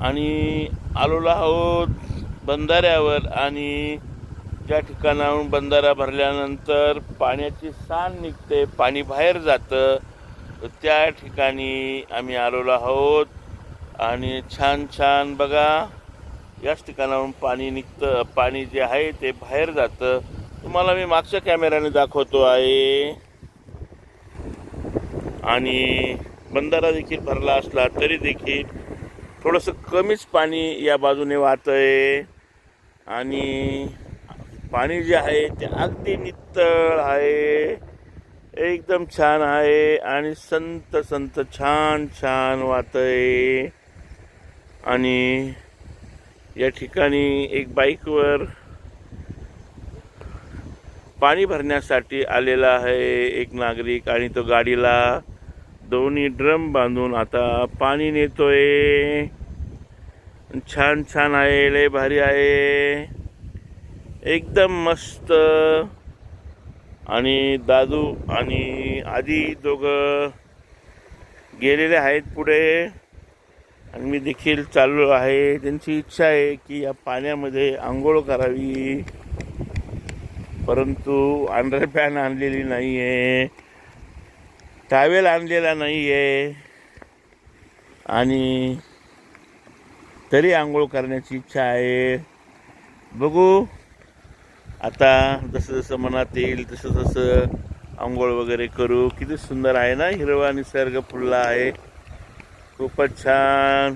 आणि आलोला आहोत बंधाऱ्यावर आणि ज्या ठिकाणाहून बंधारा भरल्यानंतर पाण्याची सांड निघते पाणी बाहेर जातं त्या ठिकाणी आम्ही आलोलो आहोत. आणि छान छान बघा याच ठिकाणाहून पाणी निघतं पाणी जे आहे ते बाहेर जातं. तुम्हाला मी मागच्या कॅमेऱ्याने दाखवतो आहे. आणि बंधारा देखील भरला असला तरी देखील थोडंसं कमीच पाणी या बाजूने वाहत आहे आणि पाणी जे आहे ते अगदी नितळ आहे. एकदम छान आहे आणि संत संत छान छान वाहत आहे आणि या ठिकाणी एक बाईकवर पाणी भरण्यासाठी आलेला आहे एक नागरिक आणि तो गाडीला दोन्ही ड्रम बांधून आता पाणी नेतोय. छान छान आहे लय भारी आहे. एकदम मस्त. आणि दादू आणि आधी दोघं गेलेले आहेत पुढे. आणि मी देखील चाललो आहे. त्यांची इच्छा आहे की या पाण्यामध्ये आंघोळ करावी. परंतु अंडरपॅन आणलेली नाही आहे टावेल आणलेला नाही आहे आणि तरी आंघोळ करण्याची इच्छा आहे. बघू. आता जसं जसं मनात येईल तसं तसं आंघोळ वगैरे करू. किती सुंदर आहे ना हिरवा निसर्ग फुलला आहे. खूपच छान.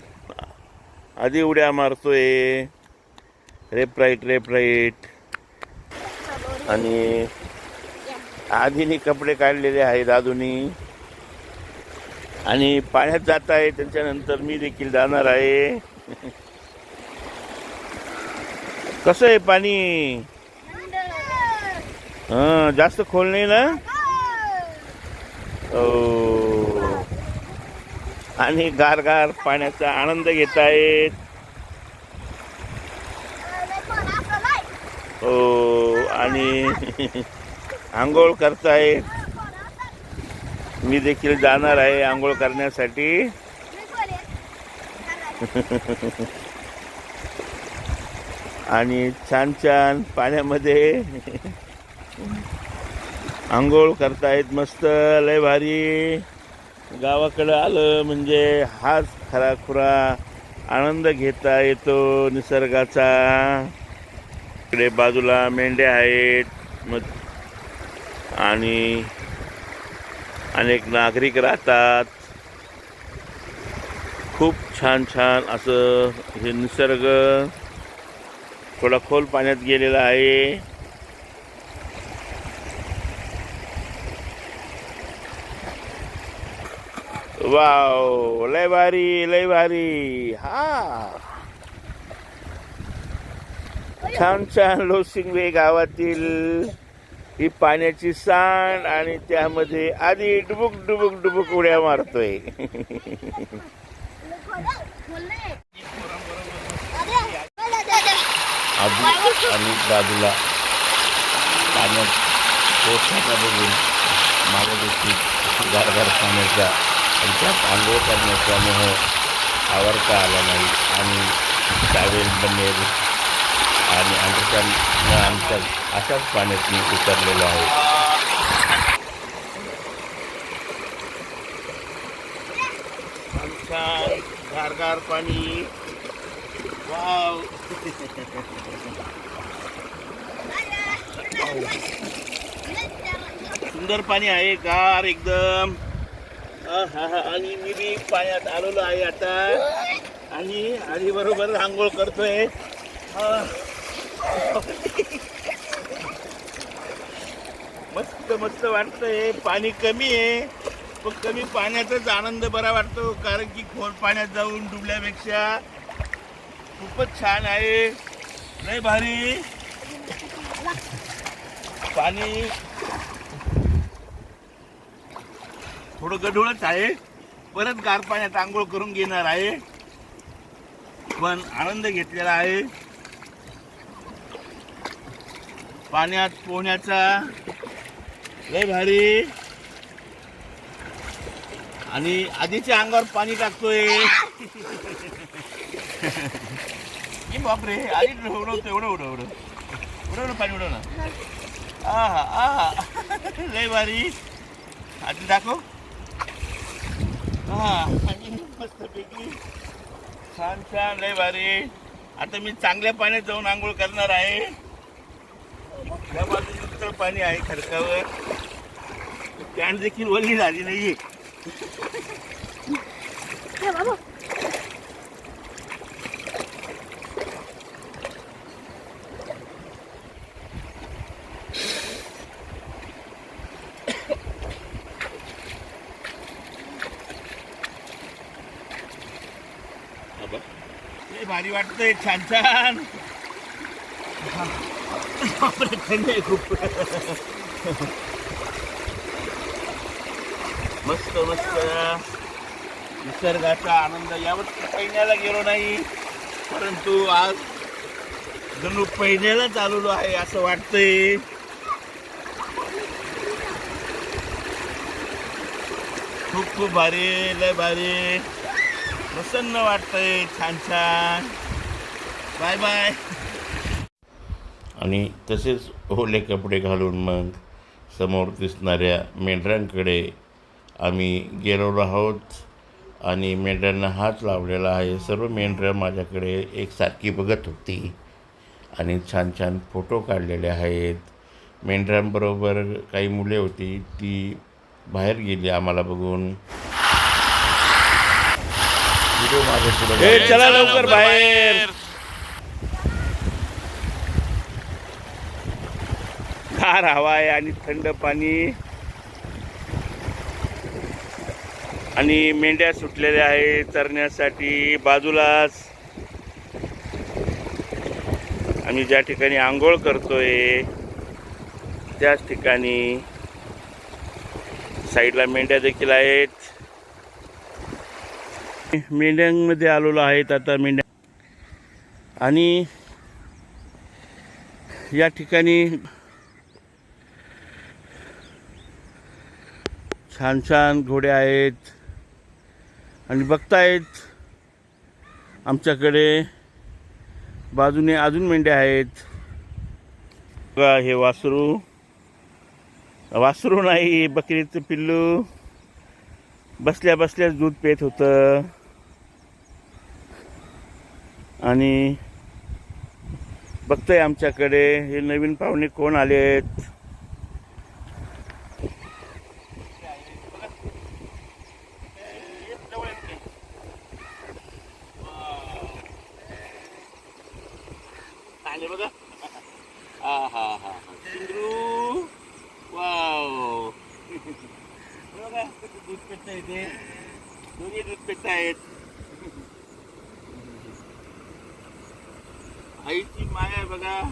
आधी उड्या मारतोय. रेप राईट रेप राईट. आणि आधीनी कपडे काढलेले आहेत दादूनी. आणि पाण्यात जात आहे त्याच्यानंतर मी देखील जाणार आहे. कसं आहे पाणी? हा जास्त खोल नाही ना? हो. आणि गारगार पाण्याचा आनंद घेत आहेत. हो आणि आंघोळ करतायत मी देखील जाणार आहे आंघोळ करण्यासाठी. आणि छान छान पाण्यामध्ये आंघोळ करतायत मस्त लय भारी. गावाकडं आलं म्हणजे हाच खरा खुरा आनंद घेता येतो निसर्गाचा. इकडे बाजूला मेंढ्या आहेत. मग आणि अनेक नागरिक राहतात. खूप छान छान असं हे निसर्ग थोडा खोल पाण्यात गेलेला आहे. वाव लय भारी लय भारी. हा. छान छान लोसिंगवे गावातील ही पाण्याची सांड आणि त्यामध्ये आधी डुबुक डुबुक डुबुक उड्या मारतोय. आधी आणि बाजूला पाण्यात पोचण्याचा बघून माझ्या देखील गारगार पाण्याचा आणि त्यात आंघोळ करण्याचा मोह आवडता आला नाही. आणि टावेल बनेल आणि आमच्या आमच्या अशाच पाण्यात मी उतरलेलो आहे. छान गारगार पाणी. वाव. सुंदर पाणी आहे गार एकदम. आणि मी बी पाण्यात आलेलो आहे आता. आणि आधी बरोबर आंघोळ करतोय. मस्त मस्त वाटतंय. पाणी कमी आहे पण कमी पाण्याचाच आनंद बरा वाटतो कारण की खोल पाण्यात जाऊन डुबल्यापेक्षा खूपच छान आहे. लय भारी. पाणी थोडं गढूळच आहे. परत गार पाण्यात आंघोळ करून घेणार आहे. पण आनंद घेतलेला आहे. पाण्यात पोहण्याचा. लय भारी. आणि आधीच्या अंगावर पाणी टाकतोय. ए बापरे आधी उडवतो एवढं उडव उडव. उडव ना पाणी उडव ना. आ लय भारी. आधी दाखव हा आणि छान छान लय भारी. आता मी चांगल्या पाण्यात जाऊन आंघोळ करणार आहे. या बाजूला उत्तळ पाणी आहे खडकावर. पॅन्ट देखील वल्ली झाली नाहीये. हे भारी वाटतंय छान छान. बापरे, थंड आहे खूप. मस्त मस्त. निसर्गाचा आनंद यावर पहिल्याला गेलो नाही परंतु आज जणू पहिल्यालाच आलेलो आहे असं वाटतंय. खूप खूप भारी लय भारी. प्रसन्न वाटतंय छान छान. Bye bye. आणि तसेच ओले कपडे घालून मग समोर दिसणाऱ्या मेंढरांकडे आम्ही गेलेलो आहोत आणि मेंढरांना हात लावलेला आहे. सर्व मेंढरं माझ्याकडे एकसारखी बघत होती आणि छान छान फोटो काढलेले आहेत. मेंढरांबरोबर काही मुले होती ती बाहेर गेली आम्हाला बघून. चला लवकर बाहेर. गार हवा आहे आणि थंड पाणी. आणि मेंढ्या सुटलेल्या आहेत चरण्यासाठी बाजूलाच. आम्ही ज्या ठिकाणी आंघोळ करतोय त्याच ठिकाणी साईडला मेंढ्या देखील आहेत. मेंढ्यांमध्ये आलेलो आहेत आता मेंढ्या. आणि या ठिकाणी छान छान घोडे आहेत. आणि बघतायत आमच्याकडे बाजूने अजून मेंढ्या आहेत. बघा हे वासरू. वासरू नाही बकरीचं पिल्लू. बसल्या बसल्याच दूध पेत होतं. आणि बघतंय आमच्याकडे हे नवीन पाहुणे कोण आले आहेत आले बघा. हा हा हा चिंद्रू वाव. बघा कसं दूध पेटता येते. दोन्ही दूध पेटत आहेत. आईची माया आहे बघा.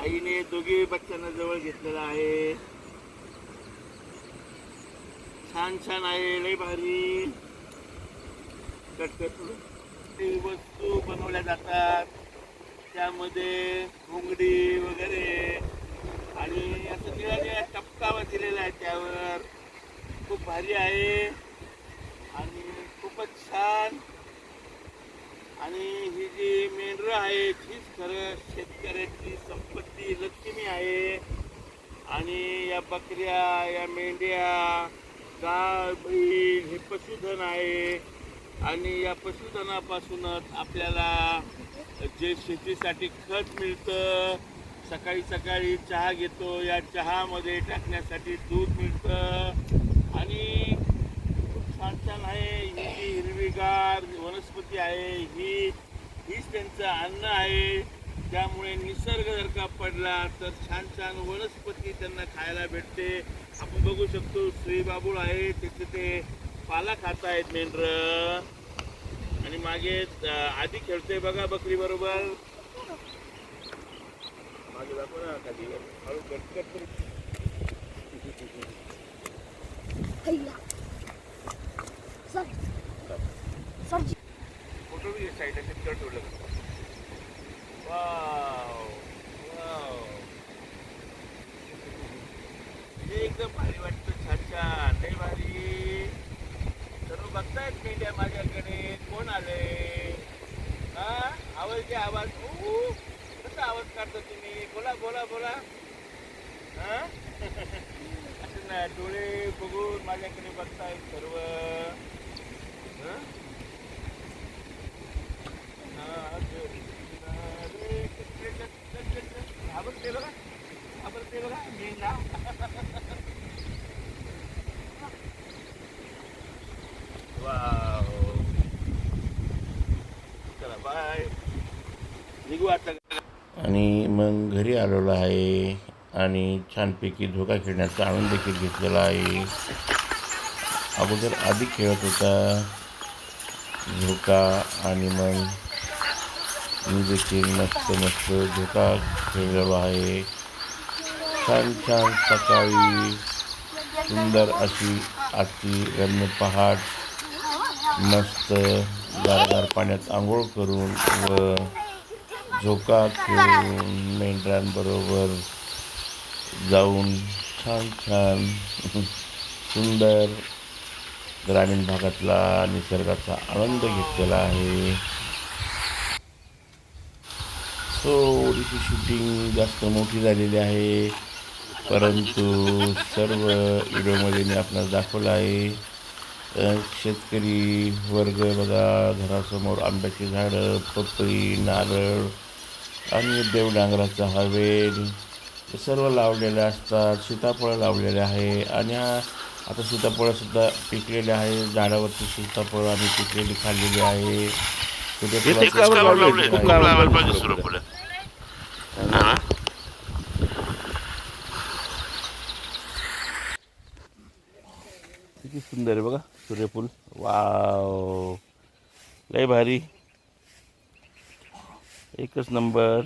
आईने दोघे बच्चांना जवळ घेतलेला आहे. छान छान आहे. लय भारी. कटकट. ते वस्तू बनवल्या जातात. त्यामध्ये घोंगडी वगैरे. आणि असं निळा निळा टपकावा दिलेला आहे त्यावर. खूप भारी आहे. आणि खूपच छान. आणि ही जी मेंढरं आहे हीच खरं शेतकऱ्याची संपत्ती लक्ष्मी आहे. आणि या बकऱ्या या मेंढ्या गाय बैल हे पशुधन आहे. आणि या पशुधनापासूनच आपल्याला जे शेतीसाठी खत मिळतं सकाळी सकाळी चहा घेतो या चहामध्ये टाकण्यासाठी दूध मिळतं. आणि खूप छान छान आहे ही जी हिरवीगार वनस्पती आहे ही हीच त्यांचं अन्न आहे. त्यामुळे निसर्ग जर का पडला तर छान छान वनस्पती त्यांना खायला भेटते. आपण बघू शकतो श्रीबाबूळ आहे तिथे ते पाला खात आहेत मेंढर. आणि मागे आधी खेळतोय बघा बकरी बरोबर. मागे दाखव ना खाली. हळू कटकट फोटो बी साईडला ठेवलं वाव वाव. हे एकदम भारी वाटतं छान छान. लय भारी. बघतायत मेंढ्या माझ्याकडे? कोण आले? हा? फ्लावरचे आवाज? ऊ, कसा आवाज काढता तुम्ही? बोला बोला बोला. हा? असं ना डोळे बघून माझ्याकडे बघताय सर्व. हा? हा, रे, बघा. घाबरते बघा मेंढा Wow. चला बाय निघू आता आणि मग घरी आलेलो आहे आणि छानपैकी झोका खेळण्याचा आनंद देखील घेतलेला आहे अगोदर आधी खेळत होता झोका आणि मग मी देखील मस्त मस्त झोका खेळलेलो आहे छान छान सकाळी सुंदर अशी आजची रम्य पहाट मस्त गारगार पाण्यात आंघोळ करून व झोका खेळून मेंढरांबरोबर जाऊन छान छान सुंदर ग्रामीण भागातला निसर्गाचा आनंद घेतलेला आहे. थोडीशी शूटिंग जास्त मोठी झालेली आहे. परंतु सर्व व्हिडिओमध्ये मी आपल्याला दाखवलं आहे. शेतकरी वर्ग बघा घरासमोर आंब्याची झाडं पपई नारळ आणि देवडांगराचा हवेल. हे सर्व लावलेले असतात सीताफळं लावलेले आहे आणि हा आता सीताफळंसुद्धा पिकलेले आहे. झाडावरची सीताफळं आम्ही पिकलेली खाल्लेली आहे छोटे फुलाचे झाडं आहेत. किती सुंदर आहे बघा सूर्यफूल. वाव. लय भारी. एकच नंबर.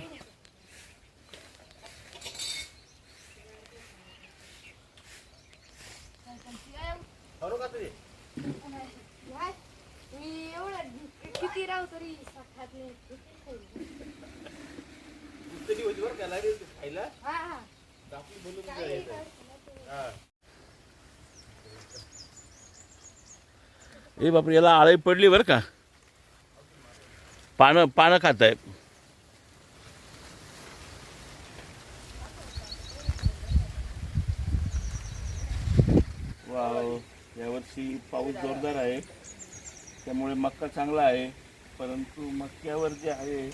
मी एवढं किती राहू तरी खात नाही हा हा ए बापरे याला आळी पडली बरं का? पानं पानं खात आहे वाव यावर्षी पाऊस जोरदार आहे. त्यामुळे मक्का चांगला आहे. परंतु मक्यावर जे आहे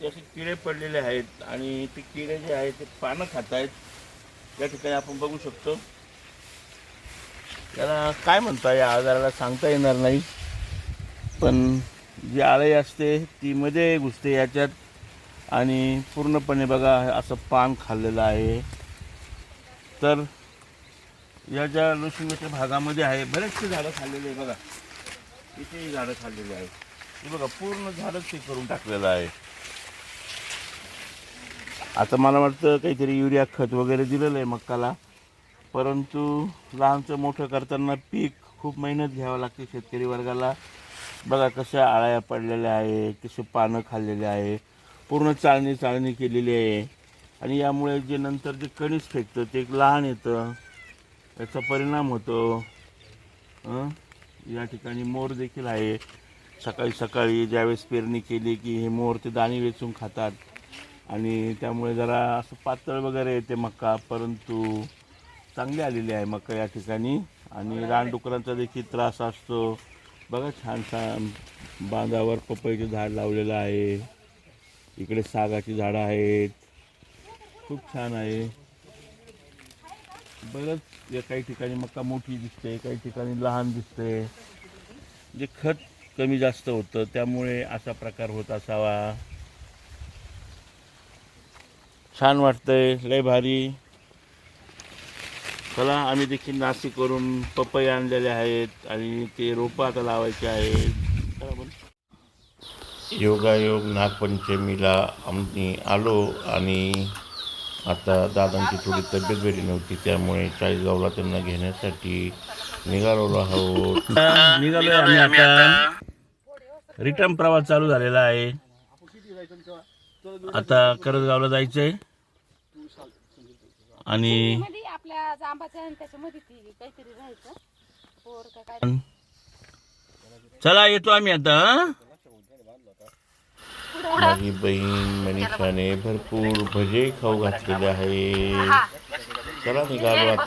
ते असे किडे पडलेले आहेत. आणि ते किडे जे आहेत ते पानं खात आहेत या ठिकाणी आपण बघू शकतो. त्याला काय म्हणता या आजाराला सांगता येणार नाही. पण जी आळी असते ती मध्ये घुसते याच्यात. आणि पूर्णपणे बघा असं पान खाल्लेलं आहे. तर या ज्या लुशिंगच्या भागामध्ये आहे बरेचसे झाडं खाल्लेले आहे बघा. इथेही झाडं खाल्लेली आहे हे बघा पूर्ण झाडच हे करून टाकलेलं आहे. आता मला वाटतं काहीतरी युरिया खत वगैरे दिलेलं आहे मक्काला. परंतु लहानचं मोठं करताना पीक खूप मेहनत घ्यावं लागते शेतकरी वर्गाला. बघा कशा आळ्या पडलेल्या आहे कसे पानं खाल्लेले आहे पूर्ण चाळणी चाळणी केलेली आहे. आणि यामुळे जे नंतर जे कणीस फेकतं ते एक लहान येतं याचा परिणाम होतो. या ठिकाणी मोर देखील आहे. सकाळी सकाळी ज्यावेळेस पेरणी केली की हे मोर ते दाणे वेचून खातात. आणि त्यामुळे जरा असं पातळ वगैरे येते मका परंतु चांगली आलेली आहे मका या ठिकाणी. आणि रानडुकरांचा देखील त्रास असतो. बघा छान छान बांधावर पपईचे झाड लावलेलं आहे. इकडे सागाची झाडं आहेत. खूप छान आहे. बरंच या काही ठिकाणी मका मोठी दिसते काही ठिकाणी लहान दिसते. जे खत कमी जास्त होतं त्यामुळे असा प्रकार होत असावा. छान वाटतंय. लय भारी. चला आम्ही देखील नाशिकवरून पपई आणलेले आहेत आणि ते रोपं आता लावायचे आहेत. योगायोग नागपंचमीला आम्ही आलो आणि आता दादांची थोडी तब्येत बरी नव्हती त्यामुळे चाळीसगावला त्यांना घेण्यासाठी निघालो आहोत. निघालोय आम्ही आता. रिटर्न प्रवास चालू झालेला आहे. आता करजगावला जायचंय. आणि आपल्या जांबाच्या आणि त्याच्यामध्ये ती काहीतरी राहायचं. पोर का काय? चला येतो आम्ही आता हं? माझी बहीण मनीषाने भरपूर भजे खाऊ घातलेले आहे हा. चला निघालो आता.